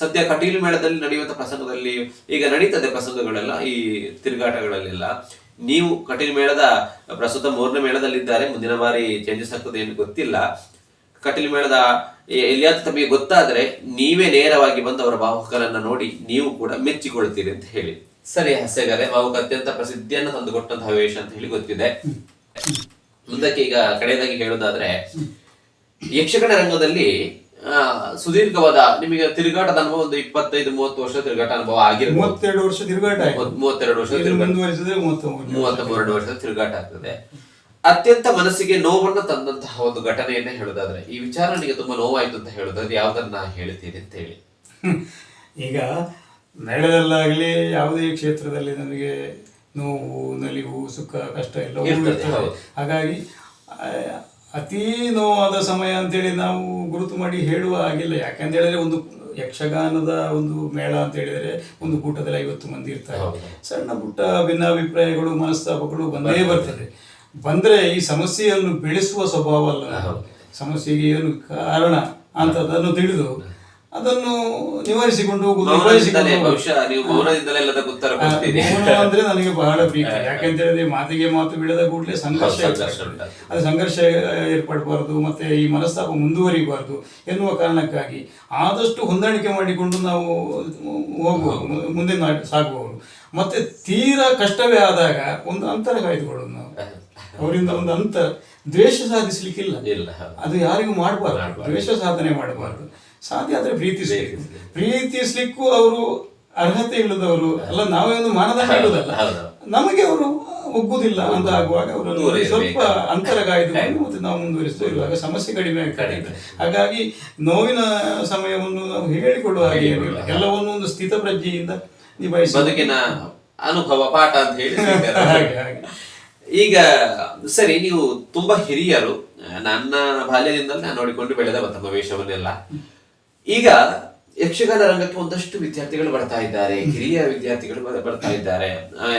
ಸದ್ಯ ಕಟೀಲು ಮೇಳದಲ್ಲಿ ನಡೆಯುವಂತ ಪ್ರಸಂಗದಲ್ಲಿ ಈಗ ನಡೀತದೆ ಪ್ರಸಂಗಗಳೆಲ್ಲ, ಈ ತಿರುಗಾಟಗಳಲ್ಲೆಲ್ಲ. ನೀವು ಕಟೀಲು ಮೇಳದ ಪ್ರಸ್ತುತ ಮೂರನೇ ಮೇಳದಲ್ಲಿದ್ದಾರೆ, ಮುಂದಿನ ಬಾರಿ ಚೇಂಜಸ್ ಆಗ್ತದೆ ಏನು ಗೊತ್ತಿಲ್ಲ. ಕಟೀಲು ಮೇಳದ ಎಲ್ಲಿಯಾದ ಎಲ್ಲಿಯಾದ್ರೂ ತಮಗೆ ಗೊತ್ತಾದ್ರೆ ನೀವೇ ನೇರವಾಗಿ ಬಂದು ಅವರ ನೋಡಿ ನೀವು ಕೂಡ ಮೆಚ್ಚಿಕೊಳ್ತೀರಿ ಅಂತ ಹೇಳಿ. ಸರಿ ಹಸ್ಯಗಾರೆ ಭಾವುಕ ಅತ್ಯಂತ ಪ್ರಸಿದ್ಧಿಯನ್ನು ತಂದುಕೊಟ್ಟಂತಹ ವೇಷ ಅಂತ ಹೇಳಿ ಗೊತ್ತಿದೆ. ಮುಂದಕ್ಕೆ ಈಗ ಕಡೆಯದಾಗಿ ಹೇಳೋದಾದ್ರೆ ಯಕ್ಷಗಾನ ರಂಗದಲ್ಲಿ ಸುದೀರ್ಘವಾದ ನಿಮಗೆ ತಿರುಗಾಟದ ಅನುಭವ ಒಂದು ಇಪ್ಪತ್ತೈದು ಮೂವತ್ತು ವರ್ಷ ತಿರುಗಾಟ ಅನುಭವ ಆಗಿರ್ಬೋದು. ಮೂವತ್ತೆರಡು ವರ್ಷ ತಿರುಗಾಟ ಮೂವತ್ತೆರಡು ವರ್ಷ ಮೂವತ್ತ ಮೂರಡು ವರ್ಷದ ತಿರುಗಾಟ ಆಗ್ತದೆ. ಅತ್ಯಂತ ಮನಸ್ಸಿಗೆ ನೋವನ್ನ ತಂದಂತಹ ಒಂದು ಘಟನೆಯನ್ನ ಹೇಳೋದಾದ್ರೆ ಈ ವಿಚಾರ ನನಗೆ ತುಂಬಾ ನೋವಾಯ್ತು ಅಂತ ಹೇಳೋದಾದ್ರೆ ಯಾವ್ದನ್ನ ಹೇಳ್ತೀನಿ ಅಂತ ಹೇಳಿ. ಈಗ ನಡೆದಲ್ಲಾಗ್ಲಿ ಯಾವುದೇ ಕ್ಷೇತ್ರದಲ್ಲಿ ನನಗೆ ನೋವು ನಲಿವು ಸುಖ ಕಷ್ಟ ಎಲ್ಲ ಹಾಗಾಗಿ ಅತೀ ನೋವಾದ ಸಮಯ ಅಂತೇಳಿ ನಾವು ಗುರುತು ಮಾಡಿ ಹೇಳುವ ಹಾಗಿಲ್ಲ. ಯಾಕಂತ ಹೇಳಿದ್ರೆ ಒಂದು ಯಕ್ಷಗಾನದ ಒಂದು ಮೇಳ ಅಂತ ಹೇಳಿದರೆ ಒಂದು ಕೂಟದಲ್ಲಿ ಐವತ್ತು ಮಂದಿ ಇರ್ತಾರೆ. ಸಣ್ಣ ಪುಟ್ಟ ಭಿನ್ನಾಭಿಪ್ರಾಯಗಳು ಮನಸ್ತಾಪಗಳು ಬಂದೇ ಬರ್ತದೆ. ಬಂದ್ರೆ ಈ ಸಮಸ್ಯೆಯನ್ನು ಬೆಳೆಸುವ ಸ್ವಭಾವ ಅಲ್ಲ. ಸಮಸ್ಯೆಗೆ ಏನು ಕಾರಣ ಅಂತದನ್ನು ತಿಳಿದು ಅದನ್ನು ನಿವಾರಿಸಿಕೊಂಡು ಹೋಗುವುದು ಮೌನದಿಂದಲೇ ನಿಭಾಯಿಸಿಕೊಂಡು ಬಹುಶಃ ನೀವು ಮೌನದಿಂದಲೇ ಎಲ್ಲದಕ್ಕೂ ಉತ್ತರ ಆ, ಕೊಡ್ತೀರಿ. ಮೌನ ಅಂದ್ರೆ ನನಗೆ ಬಹಳ ಪ್ರೀತಿ. ಯಾಕೆಂತ ಹೇಳಿದ್ರೆ ಮಾತಿಗೆ ಮಾತು ಬಿಡದ ಕೂಡಲೇ ಸಂಘರ್ಷ ಹೌದು. ಅದು ಸಂಘರ್ಷ ಏರ್ಪಡಬಾರದು ಮತ್ತೆ ಈ ಮನಸ್ತಾಪ ಮುಂದುವರಿಬಾರದು ಎನ್ನುವ ಕಾರಣಕ್ಕಾಗಿ ಆದಷ್ಟು ಹೊಂದಾಣಿಕೆ ಮಾಡಿಕೊಂಡು ನಾವು ಹೋಗುವವರು ಮುಂದೆ ನಾ- ಸಾಗುವವರು. ಮತ್ತೆ ತೀರಾ ಕಷ್ಟವೇ ಆದಾಗ ಒಂದು ಅಂತರ ಕಾಯ್ದುಕೊಳ್ಳೋದು ನಾವು. ಅವರಿಂದ ಒಂದು ಅಂತರ ದ್ವೇಷ ಸಾಧಿಸ್ಲಿಕ್ಕಿಲ್ಲ. ಇಲ್ಲ ಹೌದು. ಅದು ಯಾರಿಗೂ ಮಾಡಬಾರ್ದು. ದ್ವೇಷ ಸಾಧನೆ ಮಾಡಬಾರ್ದು. ಸಾಧ್ಯ ಆದ್ರೆ ಪ್ರೀತಿಸಿ ಪ್ರೀತಿಸ್ಲಿಕ್ಕೂ ಅವರು ಅರ್ಹತೆ ಇಲ್ಲದವರು ಅಲ್ಲ ನಾವೇನು ಒಂದು ಮಾನದಂಡ ಇಲ್ಲದಲ್ಲ. ನಮಗೆ ಅವರು ಒಗ್ಗುದಿಲ್ಲ ಅಂತ ಆಗುವಾಗ ಅವರನ್ನು. ಸ್ವಲ್ಪ ಅಂತರ ಕಾಯ್ದುಕೊಂಡು ಮತ್ತೆ ನಾವು ಮುಂದುವರಿಸ್ತಾ ಇರುವಾಗ ಸಮಸ್ಯೆ ಕಡಿಮೆ ಆಗ್ತದೆ. ಕಡಿಮೆ. ಹಾಗಾಗಿ ನೋವಿನ ಸಮಯವನ್ನು ನಾವು ಹೇಳಿಕೊಳ್ಳುವ ಹಾಗೆ ಏನಿಲ್ಲ ಎಲ್ಲವನ್ನು ಒಂದು ಸ್ಥಿತ ಪ್ರಜ್ಞೆಯಿಂದ ನಿಭಾಯಿಸಿ. ಬದುಕಿನ ಅನುಭವ ಪಾಠ ಅಂತ ಹೇಳಿ ಈಗ ಸರಿ ನೀವು ತುಂಬಾ ಹಿರಿಯರು. ನನ್ನ ಬಾಲ್ಯದಿಂದ ನಾನು ನೋಡಿಕೊಂಡು ಬೆಳೆದ ತಮ್ಮ ವೇಷವನ್ನೆಲ್ಲ. ಈಗ ಯಕ್ಷಗಾನ ರಂಗಕ್ಕೆ ಒಂದಷ್ಟು ವಿದ್ಯಾರ್ಥಿಗಳು ಬರ್ತಾ ಇದ್ದಾರೆ. ಹಿರಿಯ ವಿದ್ಯಾರ್ಥಿಗಳು ಬರ್ತಾ ಇದ್ದಾರೆ.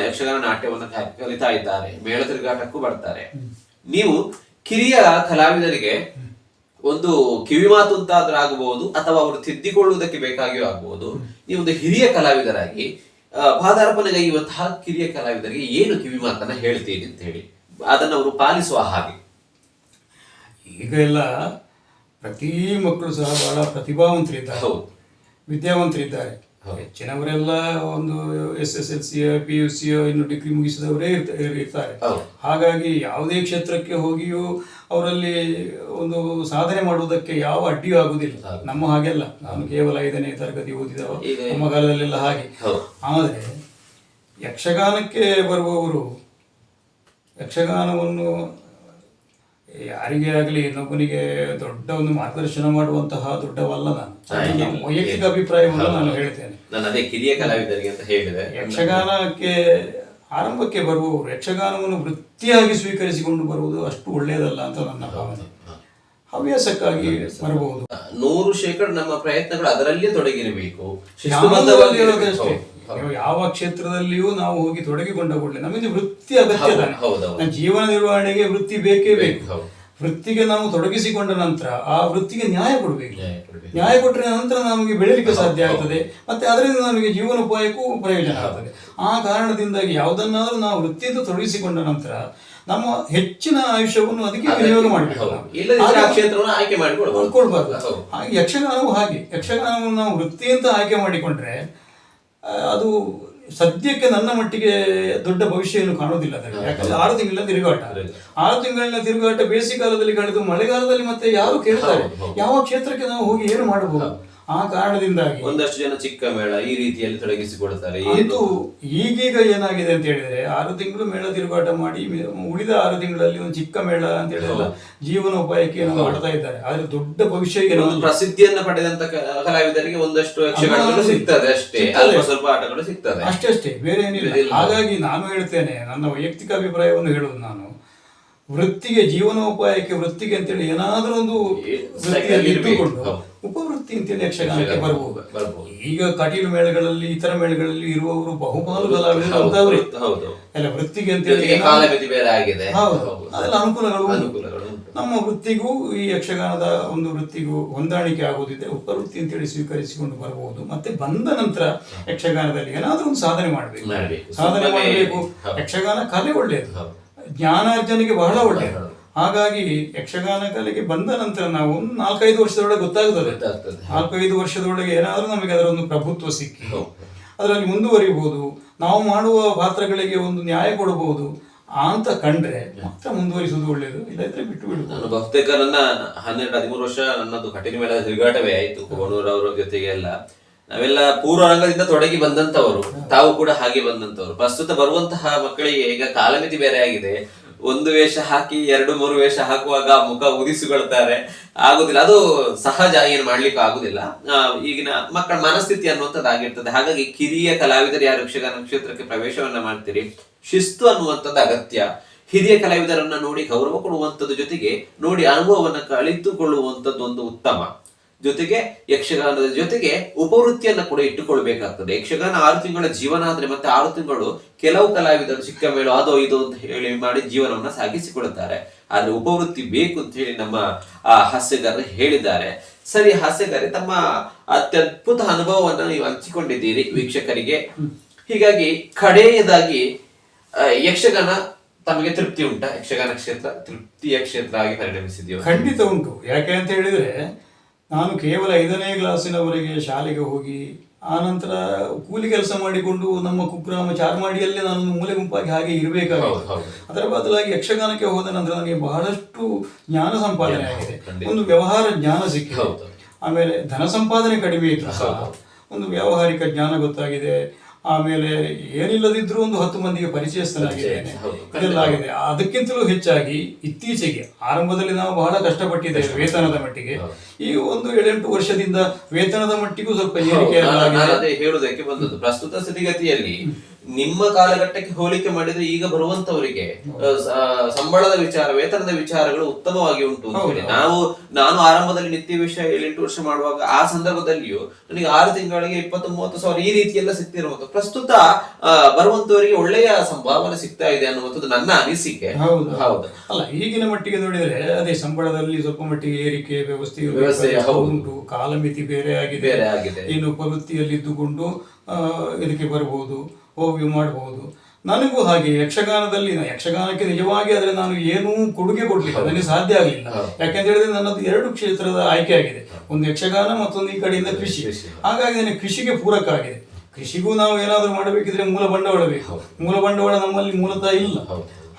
ಯಕ್ಷಗಾನ ನಾಟ್ಯವನ್ನು ಕಲಿತಾ ಇದ್ದಾರೆ. ಮೇಳ ತಿರುಗಾಟಕ್ಕೂ ಬರ್ತಾರೆ. ನೀವು ಕಿರಿಯ ಕಲಾವಿದರಿಗೆ ಒಂದು ಕಿವಿಮಾತು ಅಂತಾದ್ರೂ ಆಗಬಹುದು ಅಥವಾ ಅವರು ತಿದ್ದಿಕೊಳ್ಳುವುದಕ್ಕೆ ಬೇಕಾಗಿಯೂ ಆಗಬಹುದು ನೀವು ಒಂದು ಹಿರಿಯ ಕಲಾವಿದರಾಗಿ ಆ, ಪಾದಾರ್ಪಣೆಗೈಯುವಂತಹ ಕಿರಿಯ ಕಲಾವಿದರಿಗೆ ಏನು ಕಿವಿಮಾತನ್ನ ಹೇಳ್ತೀರಿ ಅಂತ ಹೇಳಿ. ಅದನ್ನ ಅವರು ಪಾಲಿಸುವ ಹಾಗೆ. ಈಗ ಎಲ್ಲ ಪ್ರತಿ ಮಕ್ಕಳು ಸಹ ಬಹಳ ಪ್ರತಿಭಾವಂತರಿದ್ದಾರೆ. ಹೌದು. ವಿದ್ಯಾವಂತರಿದ್ದಾರೆ. ಹೆಚ್ಚಿನವರೆಲ್ಲ ಒಂದು S S L C P U C ಇನ್ನು ಡಿಗ್ರಿ ಮುಗಿಸಿದವರೇ ಇರ್ತ- ಇರ್ತಾರೆ. ಹಾಗಾಗಿ ಯಾವುದೇ ಕ್ಷೇತ್ರಕ್ಕೆ ಹೋಗಿಯೂ ಅವರಲ್ಲಿ ಒಂದು ಸಾಧನೆ ಮಾಡುವುದಕ್ಕೆ ಯಾವ ಅಡ್ಡಿಯೂ ಆಗುದಿಲ್ಲ. ನಮ್ಮ ಹಾಗೆಲ್ಲ. ನಾನು ಕೇವಲ ಐದನೇ ತರಗತಿ ಓದಿದವ. ನಮ್ಮ ಕಾಲದಲ್ಲೆಲ್ಲ ಹಾಗೆ. ಆದರೆ ಯಕ್ಷಗಾನಕ್ಕೆ ಬರುವವರು ಯಕ್ಷಗಾನವನ್ನು ಯಾರಿಗೇ ಆಗಲಿ ಇನ್ನೊಬ್ಬನಿಗೆ ದೊಡ್ಡ ಒಂದು ಮಾರ್ಗದರ್ಶನ ಮಾಡುವಂತಹ ದೊಡ್ಡವಲ್ಲ ನಾನು. ವೈಯಕ್ತಿಕ ಅಭಿಪ್ರಾಯವನ್ನು ನಾನು ಹೇಳ್ತೇನೆ. ನಾನು ಅದೇ ಕಿರಿಯ ಕಲಾವಿದರಿಗೆ ಅಂತ ಹೇಳಿದೆ. ಯಕ್ಷಗಾನಕ್ಕೆ ಆರಂಭಕ್ಕೆ ಬರುವವರು ಯಕ್ಷಗಾನವನ್ನು ವೃತ್ತಿಯಾಗಿ ಸ್ವೀಕರಿಸಿಕೊಂಡು ಬರುವುದು ಅಷ್ಟು ಒಳ್ಳೆಯದಲ್ಲ ಅಂತ ನನ್ನ ಭಾವನೆ. ಹವ್ಯಾಸಕ್ಕಾಗಿ ಬರಬಹುದು. ನೂರು ಶೇಕಡ ನಮ್ಮ ಪ್ರಯತ್ನಗಳು ಅದರಲ್ಲೇ ತೊಡಗಿರಬೇಕು. ನೀವು ಯಾವ ಕ್ಷೇತ್ರದಲ್ಲಿಯೂ ನಾವು ಹೋಗಿ ತೊಡಗಿಕೊಂಡ ಕೂಡಲೇ ನಮಗೆ ವೃತ್ತಿ ಅಗತ್ಯ ತಾನೆ. ಜೀವನ ನಿರ್ವಹಣೆಗೆ ವೃತ್ತಿ ಬೇಕೇ ಬೇಕು ವೃತ್ತಿಗೆ ನಾವು ತೊಡಗಿಸಿಕೊಂಡ ನಂತರ ಆ ವೃತ್ತಿಗೆ ನ್ಯಾಯ ಕೊಡಬೇಕು. ನ್ಯಾಯ. ಕೊಟ್ಟರೆ ನಂತರ ನಮಗೆ ಬೆಳೆಯಲಿಕ್ಕೆ ಸಾಧ್ಯ ಆಗ್ತದೆ. ಮತ್ತೆ ಅದರಿಂದ ನಮಗೆ ಜೀವನೋಪಾಯಕ್ಕೂ ಪ್ರಯೋಜನ ಆಗ್ತದೆ. ಆ ಕಾರಣದಿಂದಾಗಿ ಯಾವುದನ್ನಾದರೂ ನಾವು ವೃತ್ತಿಯಿಂದ ತೊಡಗಿಸಿಕೊಂಡ ನಂತರ ನಮ್ಮ ಹೆಚ್ಚಿನ ಆಯುಷ್ಯವನ್ನು ಅದಕ್ಕೆ ವಿನಿಯೋಗ ಮಾಡಬೇಕು. ಹಾಗೆ- ಯಕ್ಷಗಾನವು ಹಾಗೆ. ಯಕ್ಷಗಾನವನ್ನು ನಾವು ವೃತ್ತಿಯಿಂದ ಆಯ್ಕೆ ಮಾಡಿಕೊಂಡ್ರೆ ಅದು ಸದ್ಯಕ್ಕೆ ನನ್ನ ಮಟ್ಟಿಗೆ ದೊಡ್ಡ ಭವಿಷ್ಯವನ್ನು ಕಾಣುವುದಿಲ್ಲ ಅದಕ್ಕೆ ಯಾಕಂದ್ರೆ ಆರು ತಿಂಗಳ ತಿರುಗಾಟ. ಆರು ತಿಂಗಳಿನ ತಿರುಗಾಟ ಬೇಸಿಗೆಗಾಲದಲ್ಲಿ ಕಳೆದು ಮಳೆಗಾಲದಲ್ಲಿ ಮತ್ತೆ ಯಾರು ಕೇಳ್ತಾರೆ. ಯಾವ ಕ್ಷೇತ್ರಕ್ಕೆ ನಾವು ಹೋಗಿ ಏನು ಮಾಡಬಹುದು? ಆ ಕಾರಣದಿಂದಾಗಿ ಒಂದಷ್ಟು ಜನ ಚಿಕ್ಕ ಮೇಳ ಈ ರೀತಿಯಲ್ಲಿ ತೊಡಗಿಸಿಕೊಳ್ತಾರೆ. ಇದು ಈಗೀಗ ಏನಾಗಿದೆ ಅಂತ ಹೇಳಿದ್ರೆ ಆರು ತಿಂಗಳು ಮೇಳ ತಿರುಗಾಟ ಮಾಡಿ ಉಳಿದ ಆರು ತಿಂಗಳಲ್ಲಿ ಒಂದು ಚಿಕ್ಕ ಮೇಳ ಅಂತ ಹೇಳಿದ್ರೆ ಜೀವನೋಪಾಯಕ್ಕೆ ಏನೋ ಮಾಡ್ತಾ ಇದ್ದಾರೆ. ಆದ್ರೆ ದೊಡ್ಡ ಭವಿಷ್ಯ ಏನು ಒಂದು ಪ್ರಸಿದ್ಧಿಯನ್ನ ಪಡೆದಂತ ಕಲಾವಿದರಿಗೆ ಒಂದಷ್ಟು ಯಕ್ಷಗಾನಗಳು ಸಿಗ್ತದೆ ಅಷ್ಟೇ. ಅಲ್ಪ ಸ್ವಲ್ಪ ಆಟಗಳು ಸಿಗ್ತದೆ. ಅಷ್ಟೇ ಅಷ್ಟೇ. ಬೇರೆ ಏನಿಲ್ಲ. ಹಾಗಾಗಿ ನಾನು ಹೇಳ್ತೇನೆ ನನ್ನ ವೈಯಕ್ತಿಕ ಅಭಿಪ್ರಾಯವನ್ನು ಹೇಳುವುದು ನಾನು. ವೃತ್ತಿಗೆ ಜೀವನೋಪಾಯಕ್ಕೆ ವೃತ್ತಿಗೆ ಅಂತೇಳಿ ಏನಾದರೂ ಒಂದು ವೃತ್ತಿಯಲ್ಲಿ. ಉಪವೃತ್ತಿ ಅಂತೇಳಿ ಯಕ್ಷಗಾನಕ್ಕೆ ಯಕ್ಷಗಾನ ಬರಬಹುದು. ಈಗ ಕಟೀಲು ಮೇಳಗಳಲ್ಲಿ ಇತರ ಮೇಳಗಳಲ್ಲಿ ಇರುವವರು ಬಹುಪಾಲು ಕಲಾವಿದರು ಎಲ್ಲ ವೃತ್ತಿಗೆ ಅಂತೇಳಿ ಹೌದು. ಅದೆಲ್ಲ ಅನುಕೂಲಗಳು ನಮ್ಮ ವೃತ್ತಿಗೂ ಈ ಯಕ್ಷಗಾನದ ಒಂದು ವೃತ್ತಿಗೂ ಹೊಂದಾಣಿಕೆ ಆಗುವುದಿದ್ರೆ ಉಪವೃತ್ತಿ ಅಂತೇಳಿ ಸ್ವೀಕರಿಸಿಕೊಂಡು ಬರಬಹುದು ಮತ್ತೆ ಬಂದ ನಂತರ ಯಕ್ಷಗಾನದಲ್ಲಿ ಏನಾದರೂ ಒಂದು ಸಾಧನೆ ಮಾಡಬೇಕು. ಸಾಧನೆ ಮಾಡಬೇಕು. ಯಕ್ಷಗಾನ ಕಲೆ ಒಳ್ಳೆಯದು. ಜ್ಞಾನಾರ್ಜನೆಗೆ ಬಹಳ ಒಳ್ಳೆಯದು. ಹಾಗಾಗಿ ಯಕ್ಷಗಾನ ಕಲೆಗೆ ಬಂದ ನಂತರ ನಾವು ಒಂದು ನಾಲ್ಕೈದು ವರ್ಷದೊಳಗೆ ಗೊತ್ತಾಗುತ್ತದೆ ಗೊತ್ತಾಗ್ತದೆ. ನಾಲ್ಕೈದು ವರ್ಷದೊಳಗೆ ಏನಾದರೂ ನಮಗೆ ಅದರ ಒಂದು ಪ್ರಭುತ್ವ ಸಿಕ್ಕಿತು. ಅದರಲ್ಲಿ ಮುಂದುವರಿಬಹುದು ನಾವು ಮಾಡುವ ಪಾತ್ರಗಳಿಗೆ ಒಂದು ನ್ಯಾಯ ಕೊಡಬಹುದು ಅಂತ ಕಂಡ್ರೆ ಮತ್ತೆ ಮುಂದುವರಿಸುವುದು ಒಳ್ಳೆಯದು ಇಲ್ಲದ್ರೆ ಬಿಟ್ಟು ಬಿಡುದು ನಾನು ಬಹುತೇಕ ನನ್ನ ಹನ್ನೆರಡು ಹದಿಮೂರು ವರ್ಷ ನನ್ನದು ಕಠಿಣ ಮೇಲೆ ತಿರುಗಾಟವೇ ಆಯಿತು ಅವರ ಜೊತೆಗೆ ಎಲ್ಲ. ನಾವೆಲ್ಲ ಪೂರ್ವ ರಂಗದಿಂದ ತೊಡಗಿ ಬಂದಂತವರು ತಾವು ಕೂಡ ಹಾಗೆ ಬಂದಂತವರು ಪ್ರಸ್ತುತ ಬರುವಂತಹ ಮಕ್ಕಳಿಗೆ ಈಗ ಕಾಲಮಿತಿ ಬೇರೆ ಆಗಿದೆ. ಒಂದು ವೇಷ ಹಾಕಿ, ಎರಡು, ಮೂರು ವೇಷ ಹಾಕುವಾಗ ಮುಖ ಉದಿಸಿಕೊಳ್ತಾರೆ ಆಗುದಿಲ್ಲ. ಅದು ಸಹಜ, ಏನು ಮಾಡ್ಲಿಕ್ಕೆ ಆಗುದಿಲ್ಲ. ಈಗಿನ ಮಕ್ಕಳ ಮನಸ್ಥಿತಿ ಅನ್ನುವಂಥದ್ದು ಆಗಿರ್ತದೆ. ಹಾಗಾಗಿ ಕಿರಿಯ ಕಲಾವಿದರು ಯಾರು? ಯಕ್ಷಗಾನ ಕ್ಷೇತ್ರಕ್ಕೆ ಪ್ರವೇಶವನ್ನ ಮಾಡ್ತೀರಿ. ಶಿಸ್ತು ಅನ್ನುವಂಥದ್ದು ಅಗತ್ಯ. ಹಿರಿಯ ಕಲಾವಿದರನ್ನ ನೋಡಿ ಗೌರವ ಕೊಡುವಂಥದ್ದು ಜೊತೆಗೆ ನೋಡಿ ಅನುಭವವನ್ನ ಕಳಿತುಕೊಳ್ಳುವಂಥದ್ದು ಒಂದು ಉತ್ತಮ. ಜೊತೆಗೆ ಯಕ್ಷಗಾನದ ಜೊತೆಗೆ ಉಪವೃತ್ತಿಯನ್ನ ಕೂಡ ಇಟ್ಟುಕೊಳ್ಬೇಕಾಗ್ತದೆ. ಯಕ್ಷಗಾನ ಆರು ತಿಂಗಳ ಜೀವನ ಆದ್ರೆ ಮತ್ತೆ ಆರು ತಿಂಗಳು ಕೆಲವು ಕಲಾವಿದರು ಚಿಕ್ಕ ಮೇಳು ಅದೋ ಇದು ಅಂತ ಹೇಳಿ ಮಾಡಿ ಜೀವನವನ್ನ ಸಾಗಿಸಿಕೊಳ್ಳುತ್ತಾರೆ ಆದ್ರೆ ಉಪವೃತ್ತಿ ಬೇಕು ಅಂತ ಹೇಳಿ ನಮ್ಮ ಹಾಸ್ಯಗಾರರು ಹೇಳಿದ್ದಾರೆ. ಸರಿ ಹಾಸ್ಯಗಾರಿ, ತಮ್ಮ ಅತ್ಯದ್ಭುತ ಅನುಭವವನ್ನ ನೀವು ಹಂಚಿಕೊಂಡಿದ್ದೀರಿ ವೀಕ್ಷಕರಿಗೆ. ಹೀಗಾಗಿ ಕಡೆಯದಾಗಿ ಯಕ್ಷಗಾನ ತಮಗೆ ತೃಪ್ತಿ ಉಂಟಾ? ಯಕ್ಷಗಾನ ಕ್ಷೇತ್ರ, ತೃಪ್ತಿಯ ಕ್ಷೇತ್ರ ಆಗಿ ಪರಿಣಮಿಸಿದೆಯೋ? ಖಂಡಿತ ಉಂಟು. ಯಾಕೆ ಅಂತ ಹೇಳಿದ್ರೆ ನಾನು ಕೇವಲ ಐದನೇ ಕ್ಲಾಸಿನವರೆಗೆ ಶಾಲೆಗೆ ಹೋಗಿ ಆನಂತರ ಕೂಲಿ ಕೆಲಸ ಮಾಡಿಕೊಂಡು ನಮ್ಮ ಕುಗ್ರಾಮ ಚಾರ್ಮಾಡಿಯಲ್ಲೇ ನಾನು ಮೂಲೆ ಗುಂಪಾಗಿ ಹಾಗೆ ಇರಬೇಕಾಗಿತ್ತು. ಅದರ ಬದಲಾಗಿ ಯಕ್ಷಗಾನಕ್ಕೆ ಹೋದ ನಂತರ ನನಗೆ ಬಹಳಷ್ಟು ಜ್ಞಾನ ಸಂಪಾದನೆ ಆಗಿದೆ. ಒಂದು ವ್ಯವಹಾರ ಜ್ಞಾನ ಸಿಕ್ಕಿದೆ. ಆಮೇಲೆ ಧನ ಸಂಪಾದನೆ ಕಡಿಮೆ ಇತ್ತು ಒಂದು ವ್ಯಾವಹಾರಿಕ ಜ್ಞಾನ ಗೊತ್ತಾಗಿದೆ. ಆಮೇಲೆ ಏನಿಲ್ಲದಿದ್ರೂ ಒಂದು ಹತ್ತು ಮಂದಿಗೆ ಪರಿಚಯಿಸಲಾಗಿದೆ ಅದಕ್ಕಿಂತಲೂ ಹೆಚ್ಚಾಗಿ ಇತ್ತೀಚೆಗೆ ಆರಂಭದಲ್ಲಿ ನಾವು ಬಹಳ ಕಷ್ಟಪಟ್ಟಿದ್ದೇವೆ ವೇತನದ ಮಟ್ಟಿಗೆ. ಈ ಒಂದು ಏಳೆಂಟು ವರ್ಷದಿಂದ ವೇತನದ ಮಟ್ಟಿಗೂ ಸ್ವಲ್ಪ ಏರಿಕೆ ಹೇಳುವುದಕ್ಕೆ ಬಂದದ್ದು. ಪ್ರಸ್ತುತ ಸ್ಥಿತಿಗತಿಯಲ್ಲಿ ನಿಮ್ಮ ಕಾಲಘಟ್ಟಕ್ಕೆ ಹೋಲಿಕೆ ಮಾಡಿದ್ರೆ ಈಗ ಬರುವಂತವರಿಗೆ ಸಂಬಳದ ವಿಚಾರ ವೇತನದ ವಿಚಾರಗಳು ಉತ್ತಮವಾಗಿ ಉಂಟು ಅಂತ ಹೇಳಿ. ನಾವು ನಾನು ಆರಂಭದಲ್ಲಿ ನಿತ್ಯ ವಿಷಯ ಏಳೆಂಟು ವರ್ಷ ಮಾಡುವಾಗ ಆ ಸಂದರ್ಭದಲ್ಲಿಯೂ ನನಗೆ ಆರು ತಿಂಗಳಿಗೆ ಇಪ್ಪತ್ತು ಮೂವತ್ತು ಸಾವಿರ ಈ ರೀತಿ ಎಲ್ಲ ಸಿಗ್ತಿರುವಂತ ಪ್ರಸ್ತುತ ಬರುವಂತವರಿಗೆ ಒಳ್ಳೆಯ ಸಂಭಾವನೆ ಸಿಗ್ತಾ ಇದೆ ಅನ್ನುವಂಥದ್ದು ನನ್ನ ಅನಿಸಿಕೆ. ಹೌದು. ಹೌದು. ಅಲ್ಲ ಈಗಿನ ಮಟ್ಟಿಗೆ ನೋಡಿದರೆ ಅದೇ ಸಂಬಳದಲ್ಲಿ ಸ್ವಲ್ಪ ಮಟ್ಟಿಗೆ ಏರಿಕೆ ವ್ಯವಸ್ಥೆ ವ್ಯವಸ್ಥೆ, ಹೌದು. ಉಂಟು ಕಾಲಮಿತಿ ಬೇರೆ ಆಗಿದೆ. ಬೇರೆ ಆಗಿದೆ. ಇನ್ನು ಪ್ರವೃತ್ತಿಯಲ್ಲಿದ್ದುಕೊಂಡು ಇದ್ದುಕೊಂಡು ಇದಕ್ಕೆ ಬರಬಹುದು. ಹೋಗಿ ಮಾಡಬಹುದು. ನನಗೂ ಹಾಗೆ ಯಕ್ಷಗಾನದಲ್ಲಿ ಯಕ್ಷಗಾನಕ್ಕೆ ನಿಜವಾಗಿ ಆದರೆ ನಾನು ಏನೂ ಕೊಡುಗೆ ಕೊಡಲಿಲ್ಲ ನನಗೆ ಸಾಧ್ಯ ಆಗಲಿಲ್ಲ. ಯಾಕೆಂತ ಹೇಳಿದ್ರೆ ನನ್ನದು ಎರಡು ಕ್ಷೇತ್ರದ ಆಯ್ಕೆ ಆಗಿದೆ. ಒಂದು ಯಕ್ಷಗಾನ ಮತ್ತೊಂದು ಈ ಕಡೆಯಿಂದ ಕೃಷಿ. ಕೃಷಿ. ಹಾಗಾಗಿ ನನಗೆ ಕೃಷಿಗೆ ಪೂರಕ ಆಗಿದೆ ಕೃಷಿಗೂ ನಾವು ಏನಾದರೂ ಮಾಡಬೇಕಿದ್ರೆ ಮೂಲ ಬಂಡವಾಳ ಬೇಕು ಮೂಲ ಬಂಡವಾಳ ನಮ್ಮಲ್ಲಿ ಮೂಲತಃ ಇಲ್ಲ.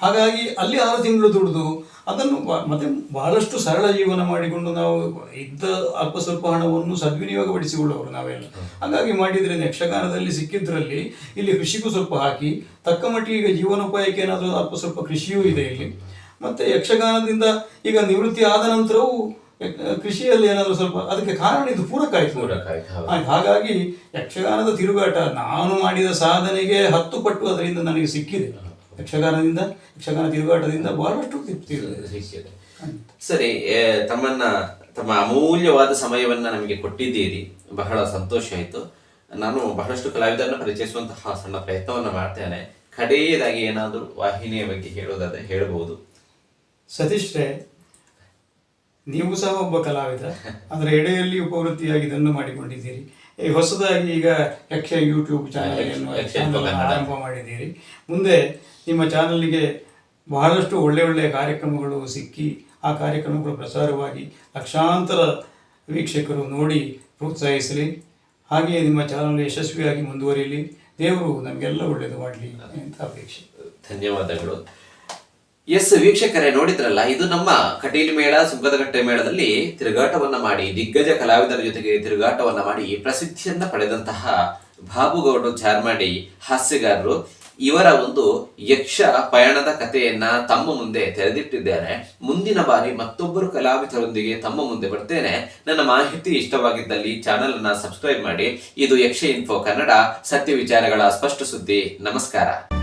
ಹಾಗಾಗಿ ಅಲ್ಲಿ ಆರು ತಿಂಗಳು ದುಡಿದು ಅದನ್ನು ಮತ್ತೆ ಬಹಳಷ್ಟು ಸರಳ ಜೀವನ ಮಾಡಿಕೊಂಡು ನಾವು ಇದ್ದ ಅಲ್ಪ ಸ್ವಲ್ಪ ಹಣವನ್ನು ಸದ್ವಿನಿಯೋಗಪಡಿಸಿಕೊಳ್ಳುವವರು ನಾವೆಲ್ಲ. ಹಾಗಾಗಿ ಮಾಡಿದ್ರೆ ಯಕ್ಷಗಾನದಲ್ಲಿ ಸಿಕ್ಕಿದ್ರಲ್ಲಿ ಇಲ್ಲಿ ಕೃಷಿಗೂ ಸ್ವಲ್ಪ ಹಾಕಿ ತಕ್ಕ ಮಟ್ಟಿಗೆ ಈಗ ಜೀವನೋಪಾಯಕ್ಕೆ ಏನಾದರೂ ಅಲ್ಪ ಸ್ವಲ್ಪ ಕೃಷಿಯೂ ಇದೆ ಇಲ್ಲಿ. ಮತ್ತೆ ಯಕ್ಷಗಾನದಿಂದ ಈಗ ನಿವೃತ್ತಿ ಆದ ನಂತರವೂ ಕೃಷಿಯಲ್ಲಿ ಏನಾದರೂ ಸ್ವಲ್ಪ ಅದಕ್ಕೆ ಕಾರಣ ಇದು ಪೂರಕ ಆಯ್ತು. ಪೂರಕ ಆಯ್ತು. ಹಾಗಾಗಿ ಯಕ್ಷಗಾನದ ತಿರುಗಾಟ ನಾನು ಮಾಡಿದ ಸಾಧನೆಗೆ ಹತ್ತು ಪಟ್ಟು ಅದರಿಂದ ನನಗೆ ಸಿಕ್ಕಿದೆ. ಯಕ್ಷಗಾನದಿಂದ ಯಕ್ಷಗಾನ ತಿರುಗಾಟದಿಂದ ಬಹಳಷ್ಟು ತೃಪ್ತಿ ಸಿಕ್ಕಿದೆ. ಸರಿ ಏ, ತಮ್ಮನ್ನ ತಮ್ಮ ಅಮೂಲ್ಯವಾದ ಸಮಯವನ್ನ ನಮಗೆ ಕೊಟ್ಟಿದ್ದೀರಿ. ಬಹಳ ಸಂತೋಷ ಆಯಿತು. ನಾನು ಬಹಳಷ್ಟು ಕಲಾವಿದರನ್ನು ಪರಿಚಯಿಸುವಂತಹ ಸಣ್ಣ ಪ್ರಯತ್ನವನ್ನ ಮಾಡ್ತೇನೆ. ಕಡೆಯದಾಗಿ ಏನಾದರೂ ವಾಹಿನಿಯ ಬಗ್ಗೆ ಹೇಳೋದಾದ್ರೆ ಹೇಳಬಹುದು ಸತೀಶ್ರೇ ನೀವು ಸಹ ಒಬ್ಬ ಕಲಾವಿದ. ಅದರ ಎಡೆಯಲ್ಲಿ ಉಪವೃತ್ತಿಯಾಗಿ ಇದನ್ನು ಮಾಡಿಕೊಂಡಿದ್ದೀರಿ. ಈ ಹೊಸದಾಗಿ ಈಗ ಯಕ್ಷ ಯೂಟ್ಯೂಬ್ ಚಾನಲ್. ಆರಂಭ ಮಾಡಿದ್ದೀರಿ. ಮುಂದೆ ನಿಮ್ಮ ಚಾನಲ್ಗೆ ಬಹಳಷ್ಟು ಒಳ್ಳೆ ಒಳ್ಳೆಯ ಕಾರ್ಯಕ್ರಮಗಳು ಸಿಕ್ಕಿ ಆ ಕಾರ್ಯಕ್ರಮಗಳು ಪ್ರಸಾರವಾಗಿ ಲಕ್ಷಾಂತರ ವೀಕ್ಷಕರು ನೋಡಿ ಪ್ರೋತ್ಸಾಹಿಸಲಿ. ಹಾಗೆಯೇ ನಿಮ್ಮ ಚಾನಲ್ ಯಶಸ್ವಿಯಾಗಿ ಮುಂದುವರಿಯಲಿ ದೇವರು ನಮಗೆಲ್ಲ ಒಳ್ಳೆಯದು ಮಾಡಲಿ ಅಂತ ಅಪೇಕ್ಷೆ. ಧನ್ಯವಾದಗಳು. ಎಸ್ ವೀಕ್ಷಕರೇ ನೋಡಿದ್ರಲ್ಲ, ಇದು ನಮ್ಮ ಕಟೀಲ್ ಮೇಳ ಸುಗ್ಗದಕಟ್ಟೆ ಮೇಳದಲ್ಲಿ ತಿರುಗಾಟವನ್ನ ಮಾಡಿ, ದಿಗ್ಗಜ ಕಲಾವಿದರ ಜೊತೆಗೆ ತಿರುಗಾಟವನ್ನ ಮಾಡಿ ಪ್ರಸಿದ್ಧಿಯನ್ನ ಪಡೆದಂತಹ ಬಾಬುಗೌಡ ಚಾರ್ಮಾಡಿ ಹಾಸ್ಯಗಾರರು, ಇವರ ಒಂದು ಯಕ್ಷ ಪಯಣದ ಕಥೆಯನ್ನ ತಮ್ಮ ಮುಂದೆ ತೆರೆದಿಟ್ಟಿದ್ದೇನೆ. ಮುಂದಿನ ಬಾರಿ ಮತ್ತೊಬ್ಬರು ಕಲಾವಿದರೊಂದಿಗೆ ತಮ್ಮ ಮುಂದೆ ಬರ್ತೇನೆ. ನನ್ನ ಮಾಹಿತಿ ಇಷ್ಟವಾಗಿದ್ದಲ್ಲಿ ಚಾನೆಲ್ ಅನ್ನ ಸಬ್ಸ್ಕ್ರೈಬ್ ಮಾಡಿ. ಇದು ಯಕ್ಷ ಇನ್ಫೋ ಕನ್ನಡ, ಸತ್ಯ ವಿಚಾರಗಳ ಸ್ಪಷ್ಟ ಸುದ್ದಿ. ನಮಸ್ಕಾರ.